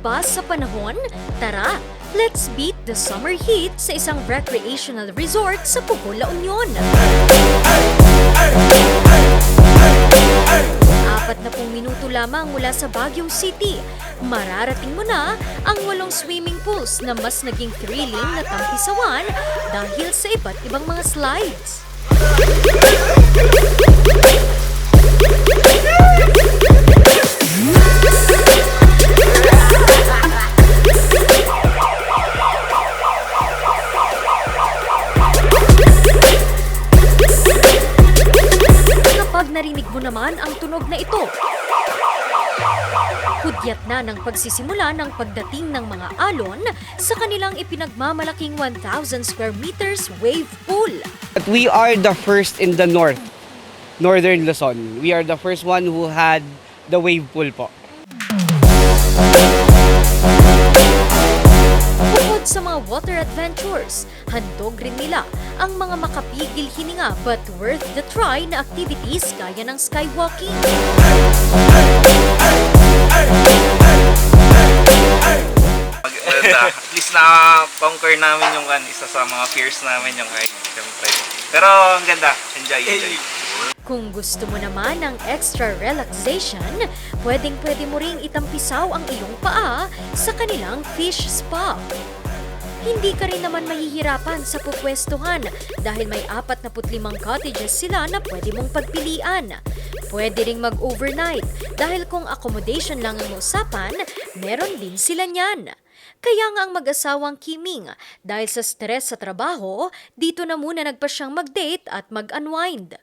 ba sa panahon? Tara, let's beat the summer heat sa isang recreational resort sa Pugo, La Union. Apat na pong minuto lamang mula sa Baguio City, mararating mo na ang walong swimming pools na mas naging thrilling na tampisawan dahil sa iba't ibang mga slides. Narinig mo naman ang tunog na ito, Hudyat na ng pagsisimula ng pagdating ng mga alon sa kanilang ipinagmamalaking 1,000 square meters wave pool. But we are the first in the north, northern Luzon. We are the first one who had the wave pool po. Water adventures, handog rin nila ang mga makapigil hininga but worth the try na activities gaya ng skywalking. Maganda. At least na-conquer namin yung kan, isa sa mga fears namin yung height. Pero ang ganda. Enjoy, enjoy. Kung gusto mo naman ng extra relaxation, pwedeng pwede mo ring itampisaw ang iyong paa sa kanilang fish spa. Hindi ka rin naman mahihirapan sa pupwestuhan dahil may 45 cottages sila na pwede mong pagpilian. Pwede ring mag-overnight dahil kung accommodation lang ang usapan, meron din sila niyan. Kaya nga ang mag-asawang Kiming, dahil sa stress sa trabaho, dito na muna nagpa siyang mag-date at mag-unwind.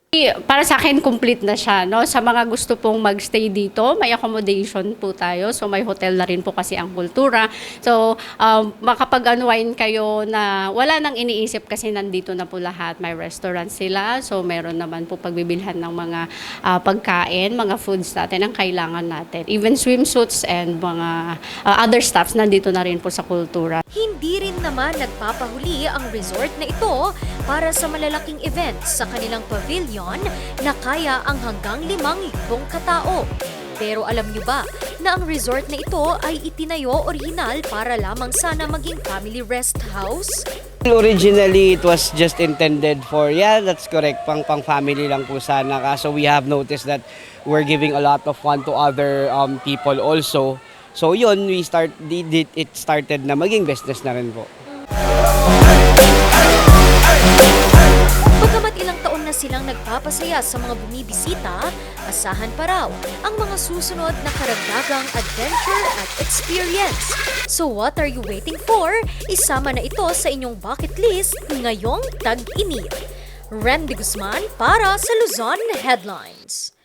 Para sa akin, complete na siya. No? Sa mga gusto pong magstay dito, may accommodation po tayo. So, may hotel na rin po kasi ang kultura. So, um, makapag-unwind kayo na wala nang iniisip kasi nandito na po lahat. May restaurant sila. So, meron naman po pagbibilhan ng mga ah, pagkain, mga foods natin ang kailangan natin. Even swimsuits and mga ah, other stuffs nandito na rin po sa kultura. Hindi rin naman nagpapahuli ang resort na ito para sa malalaking events sa kanilang pavilion na kaya ang hanggang limang libong katao. Pero alam niyo ba na ang resort na ito ay itinayo orihinal para lamang sana maging family rest house? Originally, it was just intended for, yeah, that's correct, pang pang family lang po sana. Kaso we have noticed that we're giving a lot of fun to other um, people also. So yun, we start, did it, started na maging business na rin po. Bagamat ilang taon na silang nagpapasaya sa mga bumibisita, asahan pa raw ang mga susunod na karagdagang adventure at experience. So what are you waiting for? Isama na ito sa inyong bucket list ngayong tag-init. Randy Guzman para sa Luzon Headlines.